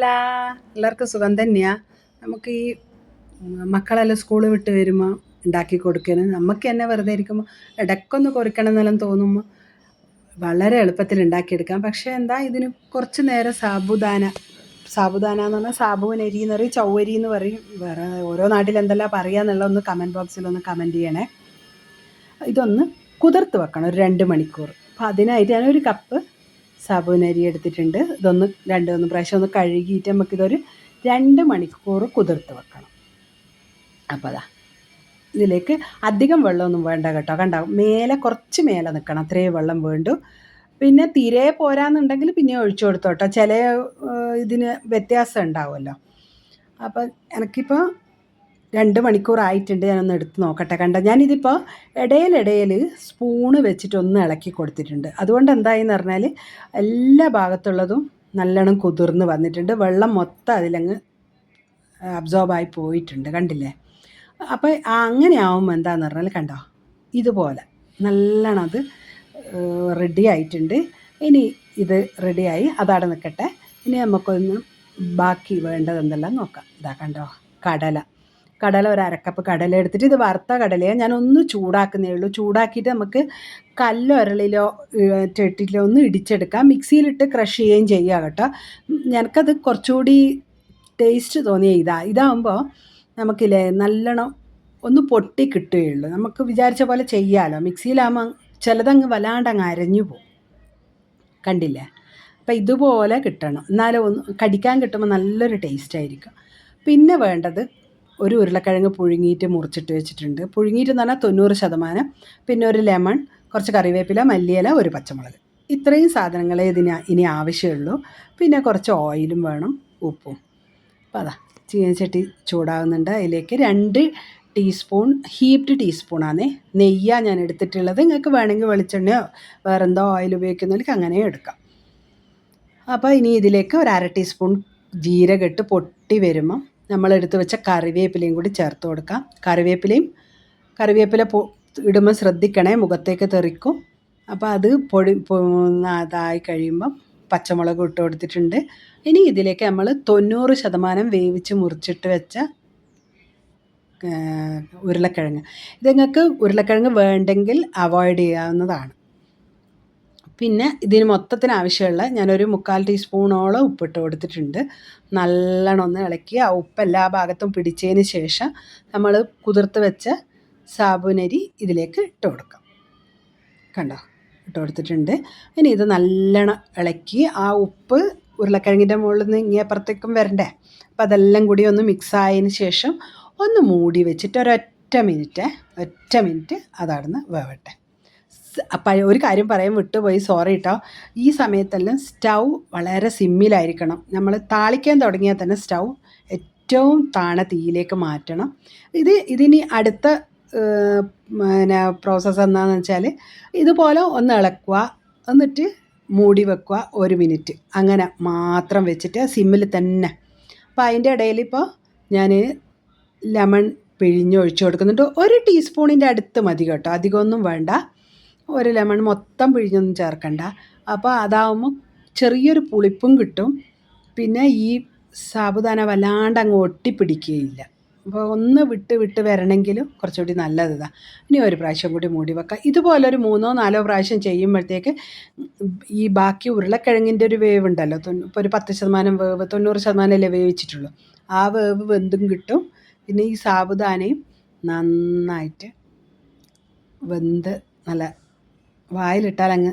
അല്ല എല്ലാവർക്കും സുഖം തന്നെയാണ് നമുക്ക് ഈ മക്കളെല്ലാം സ്കൂൾ വിട്ട് വരുമ്പോൾ ഉണ്ടാക്കി കൊടുക്കണം നമുക്ക് തന്നെ വെറുതെ ഇരിക്കുമ്പോൾ ഇടയ്ക്കൊന്ന് കുറയ്ക്കണം എന്നെല്ലാം തോന്നുമ്പോൾ വളരെ എളുപ്പത്തിൽ ഉണ്ടാക്കിയെടുക്കാം. പക്ഷേ എന്താ ഇതിന് കുറച്ച് നേരം സാബുദാന സാബുദാന എന്ന് പറഞ്ഞാൽ സാബുവിനരി എന്ന് പറയും ചൗവരി എന്ന് പറയും. വേറെ ഓരോ നാട്ടിൽ എന്തെല്ലാം പറയുക എന്നുള്ള ഒന്ന് കമന്റ് ബോക്സിൽ ഒന്ന് കമന്റ് ചെയ്യണേ. ഇതൊന്ന് കുതിർത്ത് വെക്കണം ഒരു രണ്ട് മണിക്കൂർ. അപ്പോൾ അതിനായിട്ട് ഞാനൊരു കപ്പ് സാബുവിനരി എടുത്തിട്ടുണ്ട്. ഇതൊന്ന് രണ്ട് മൂന്ന് പ്രാവശ്യം ഒന്ന് കഴുകിയിട്ട് നമുക്കിതൊരു രണ്ട് മണിക്കൂർ കുതിർത്ത് വെക്കണം. അപ്പോൾ അതാ ഇതിലേക്ക് അധികം വെള്ളമൊന്നും വേണ്ട കേട്ടോ. കണ്ടോ മേലെ കുറച്ച് മേലെ നിൽക്കണം അത്രയും വെള്ളം വേണ്ടു. പിന്നെ തീരെ പോരാന്നുണ്ടെങ്കിൽ പിന്നെ ഒഴിച്ചു കൊടുത്തോട്ടോ. ചില ഇതിന് വ്യത്യാസം ഉണ്ടാവുമല്ലോ. അപ്പം എനിക്കിപ്പോൾ രണ്ട് മണിക്കൂറായിട്ടുണ്ട് ഞാനൊന്ന് എടുത്ത് നോക്കട്ടെ. കണ്ട ഞാനിതിപ്പോൾ ഇടയിലിടയിൽ സ്പൂണ് വെച്ചിട്ടൊന്ന് ഇളക്കി കൊടുത്തിട്ടുണ്ട്. അതുകൊണ്ട് എന്തായെന്ന് പറഞ്ഞാൽ എല്ലാ ഭാഗത്തുള്ളതും നല്ലോണം കുതിർന്ന് വന്നിട്ടുണ്ട്. വെള്ളം മൊത്തം അതിലങ്ങ് അബ്സോർബായി പോയിട്ടുണ്ട്. കണ്ടില്ലേ? അപ്പോൾ അങ്ങനെ ആവുമ്പോൾ എന്താന്ന് പറഞ്ഞാൽ കണ്ടോ ഇതുപോലെ നല്ലോണം അത് റെഡി ആയിട്ടുണ്ട്. ഇനി ഇത് റെഡിയായി അതവിടെ നിൽക്കട്ടെ ഇനി നമുക്കൊന്ന് ബാക്കി വേണ്ടത് എന്തെല്ലാം നോക്കാം. ഇതാ കണ്ടോ കടല. കടല ഒരു അരക്കപ്പ് കടല എടുത്തിട്ട് ഇത് വറുത്ത കടലയാണ് ഞാൻ ഒന്ന് ചൂടാക്കുന്നേ ഉള്ളൂ. ചൂടാക്കിയിട്ട് നമുക്ക് കല്ലോ ഉരളിലോ ചെട്ടിലോ ഒന്ന് ഇടിച്ചെടുക്കാം. മിക്സിയിലിട്ട് ക്രഷ് ചെയ്യുകയും ചെയ്യുക കേട്ടോ. ഞങ്ങൾക്കത് കുറച്ചുകൂടി ടേസ്റ്റ് തോന്നിയ ഇതാ. ഇതാകുമ്പോൾ നമുക്കില്ലേ നല്ലോണം ഒന്ന് പൊട്ടി കിട്ടുകയുള്ളൂ നമുക്ക് വിചാരിച്ച പോലെ ചെയ്യാമല്ലോ മിക്സിയിലാകുമ്പോൾ ചിലതങ്ങ് വല്ലാണ്ട് അങ്ങ് അരഞ്ഞു പോകും. കണ്ടില്ലേ? അപ്പം ഇതുപോലെ കിട്ടണം. എന്നാലും ഒന്ന് കടിക്കാൻ കിട്ടുമ്പോൾ നല്ലൊരു ടേസ്റ്റ് ആയിരിക്കും. പിന്നെ വേണ്ടത് ഒരു ഉരുളക്കിഴങ്ങ് പുഴുങ്ങിയിട്ട് മുറിച്ചിട്ട് വെച്ചിട്ടുണ്ട്. പുഴുങ്ങിയിട്ട് എന്ന് പറഞ്ഞാൽ തൊണ്ണൂറ് ശതമാനം പിന്നെ ഒരു ലെമൺ കുറച്ച് കറിവേപ്പില മല്ലിയില ഒരു പച്ചമുളക്. ഇത്രയും സാധനങ്ങളെ ഇതിന് ഇനി ആവശ്യമുള്ളൂ. പിന്നെ കുറച്ച് ഓയിലും വേണം ഉപ്പും. അപ്പോൾ അതാ ചീനച്ചട്ടി ചൂടാകുന്നുണ്ട്. അതിലേക്ക് രണ്ട് ടീസ്പൂൺ ഹീപ്ഡ് ടീസ്പൂണാണ്. നെയ്യാണ് ഞാൻ എടുത്തിട്ടുള്ളത്. നിങ്ങൾക്ക് വേണമെങ്കിൽ വെളിച്ചെണ്ണയോ വേറെന്തോ ഓയിൽ ഉപയോഗിക്കുന്നവർക്ക് അങ്ങനെ എടുക്കാം. അപ്പോൾ ഇനി ഇതിലേക്ക് ഒരു അര ടീസ്പൂൺ ജീരകം ഇട്ട് പൊട്ടി വരുമ്പം നമ്മൾ എടുത്തു വെച്ച കറിവേപ്പിലയും കൂടി ചേർത്ത് കൊടുക്കാം. കറിവേപ്പിലയും കറിവേപ്പില ഇടുമ്പോൾ ശ്രദ്ധിക്കണേ മുഖത്തേക്ക് തെറിക്കും. അപ്പോൾ അത് പൊടി അതായി കഴിയുമ്പം പച്ചമുളക് ഇട്ട് കൊടുത്തിട്ടുണ്ട്. ഇനി ഇതിലേക്ക് നമ്മൾ തൊണ്ണൂറ് ശതമാനം വേവിച്ച് മുറിച്ചിട്ട് വെച്ച ഉരുളക്കിഴങ്ങ്. ഇത് നിങ്ങൾക്ക് ഉരുളക്കിഴങ്ങ് വേണ്ടെങ്കിൽ അവോയ്ഡ് ചെയ്യാവുന്നതാണ്. പിന്നെ ഇതിന് മൊത്തത്തിന് ആവശ്യമുള്ള ഞാനൊരു മുക്കാൽ ടീസ്പൂണോളം ഉപ്പിട്ട് കൊടുത്തിട്ടുണ്ട്. നല്ലോണം ഒന്ന് ഇളക്കി ആ ഉപ്പ് എല്ലാ ഭാഗത്തും പിടിച്ചതിന് ശേഷം നമ്മൾ കുതിർത്ത് വെച്ച സാബുനരി ഇതിലേക്ക് ഇട്ട് കൊടുക്കാം. കണ്ടോ? ഇട്ട് കൊടുത്തിട്ടുണ്ട്. ഇനി ഇത് നല്ലോണം ഇളക്കി ആ ഉപ്പ് ഉരുളക്കിഴങ്ങിന്റെ മുകളിൽ നിന്ന് ഇങ്ങേപ്പുറത്തേക്കും വരണ്ടേ? അപ്പോൾ അതെല്ലാം കൂടി ഒന്ന് മിക്സ് ആയതിന് ശേഷം ഒന്ന് മൂടി വെച്ചിട്ട് ഒരൊറ്റ മിനിറ്റ് ഒറ്റ മിനിറ്റ് അതവിടുന്ന് വേവട്ടെ. ഒരു കാര്യം പറയാൻ വിട്ടുപോയി സോറി കേട്ടോ ഈ സമയത്തെല്ലാം സ്റ്റൗ വളരെ സിമ്മിലായിരിക്കണം. നമ്മൾ താളിക്കാൻ തുടങ്ങിയാൽ തന്നെ സ്റ്റൗ ഏറ്റവും താണ തീയിലേക്ക് മാറ്റണം. ഇത് ഇതിനി അടുത്ത പിന്നെ പ്രോസസ്സ് എന്താണെന്ന് വെച്ചാൽ ഇതുപോലെ ഒന്ന് ഇളക്കുക എന്നിട്ട് മൂടി വെക്കുക ഒരു മിനിറ്റ് അങ്ങനെ മാത്രം വെച്ചിട്ട് സിമ്മിൽ തന്നെ. അപ്പോൾ അതിന്റെ ഇടയിൽ ഇപ്പോൾ ഞാൻ ലെമൺ പിഴിഞ്ഞൊഴിച്ച് കൊടുക്കുന്നുണ്ട്. ഒരു ടീസ്പൂണിന്റെ അടുത്ത് മതി കേട്ടോ. അധികമൊന്നും വേണ്ട. ഒരു ലെമൺ മൊത്തം പിഴിഞ്ഞൊന്നും ചേർക്കണ്ട. അപ്പോൾ അതാവുമ്പോൾ ചെറിയൊരു പുളിപ്പും കിട്ടും. പിന്നെ ഈ സാബുദാന വല്ലാണ്ട് അങ്ങ് ഒട്ടിപ്പിടിക്കുകയില്ല അപ്പോൾ ഒന്ന് വിട്ട് വിട്ട് വരണമെങ്കിലും കുറച്ചുകൂടി നല്ലത് ഇതാ ഇനി ഒരു പ്രാവശ്യം കൂടി മൂടി വെക്കാം. ഇതുപോലൊരു മൂന്നോ നാലോ പ്രാവശ്യം ചെയ്യുമ്പോഴത്തേക്ക് ഈ ബാക്കി ഉരുളക്കിഴങ്ങിന്റെ ഒരു വേവ് ഉണ്ടല്ലോ ഇപ്പോൾ ഒരു പത്ത് ശതമാനം വേവ് തൊണ്ണൂറ് ശതമാനമല്ലേ വേവിച്ചിട്ടുള്ളൂ. ആ വേവ് വെന്തും കിട്ടും. പിന്നെ ഈ സാബുദാനയും നന്നായിട്ട് വെന്ത് നല്ല വായിലിട്ടാൽ അങ്ങ്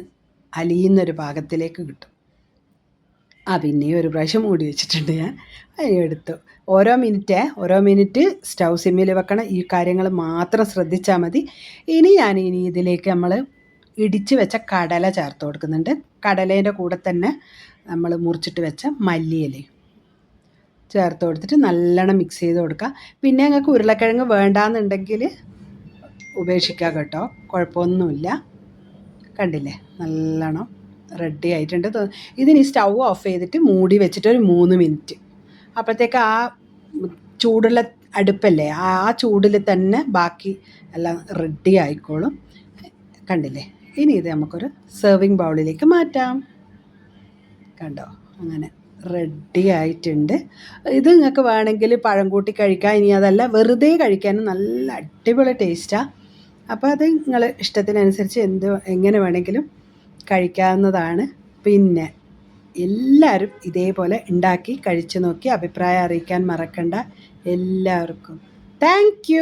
അലിയുന്നൊരു പാകത്തിലേക്ക് കിട്ടും. ആ പിന്നെ ഒരു പ്രാവശ്യം മൂടി വെച്ചിട്ടുണ്ട് ഞാൻ. എടുത്തു. ഓരോ മിനിറ്റ് ഓരോ മിനിറ്റ് സ്റ്റൗ സിമ്മിൽ വെക്കണം. ഈ കാര്യങ്ങൾ മാത്രം ശ്രദ്ധിച്ചാൽ മതി. ഇനി ഞാൻ ഇനി ഇതിലേക്ക് നമ്മൾ ഇടിച്ച് വെച്ച കടല ചേർത്ത് കൊടുക്കുന്നുണ്ട്. കടലേന്റെ കൂടെ തന്നെ നമ്മൾ മുറിച്ചിട്ട് വെച്ച മല്ലിയില ചേർത്ത് കൊടുത്തിട്ട് നല്ലോണം മിക്സ് ചെയ്ത് കൊടുക്കുക. പിന്നെ ഞങ്ങൾക്ക് ഉരുളക്കിഴങ്ങ് വേണ്ടാന്നുണ്ടെങ്കിൽ ഉപേക്ഷിക്കാം കേട്ടോ. കുഴപ്പമൊന്നുമില്ല. കണ്ടില്ലേ? നല്ലോണം റെഡി ആയിട്ടുണ്ട്. ഇതിന് സ്റ്റൗ ഓഫ് ചെയ്തിട്ട് മൂടി വെച്ചിട്ട് ഒരു മൂന്ന് മിനിറ്റ് അപ്പോഴത്തേക്ക് ആ ചൂടുള്ള അടുപ്പല്ലേ ആ ചൂടിൽ തന്നെ ബാക്കി എല്ലാം റെഡി ആയിക്കോളും. കണ്ടില്ലേ? ഇനി ഇത് നമുക്കൊരു സെർവിങ് ബൗളിലേക്ക് മാറ്റാം. കണ്ടോ? അങ്ങനെ റെഡി ആയിട്ടുണ്ട്. ഇത് നിങ്ങൾക്ക് വേണമെങ്കിൽ പഴം കൂട്ടി കഴിക്കാം. ഇനി അതല്ല വെറുതെ കഴിക്കാനും നല്ല അടിപൊളി ടേസ്റ്റാണ് അപ്പോൾ അത് നിങ്ങൾ ഇഷ്ടത്തിനനുസരിച്ച് എന്ത് എങ്ങനെ വേണമെങ്കിലും കഴിക്കാവുന്നതാണ്. പിന്നെ എല്ലാവരും ഇതേപോലെ ഉണ്ടാക്കി കഴിച്ചു നോക്കി അഭിപ്രായം അറിയിക്കാൻ മറക്കണ്ട. എല്ലാവർക്കും. താങ്ക്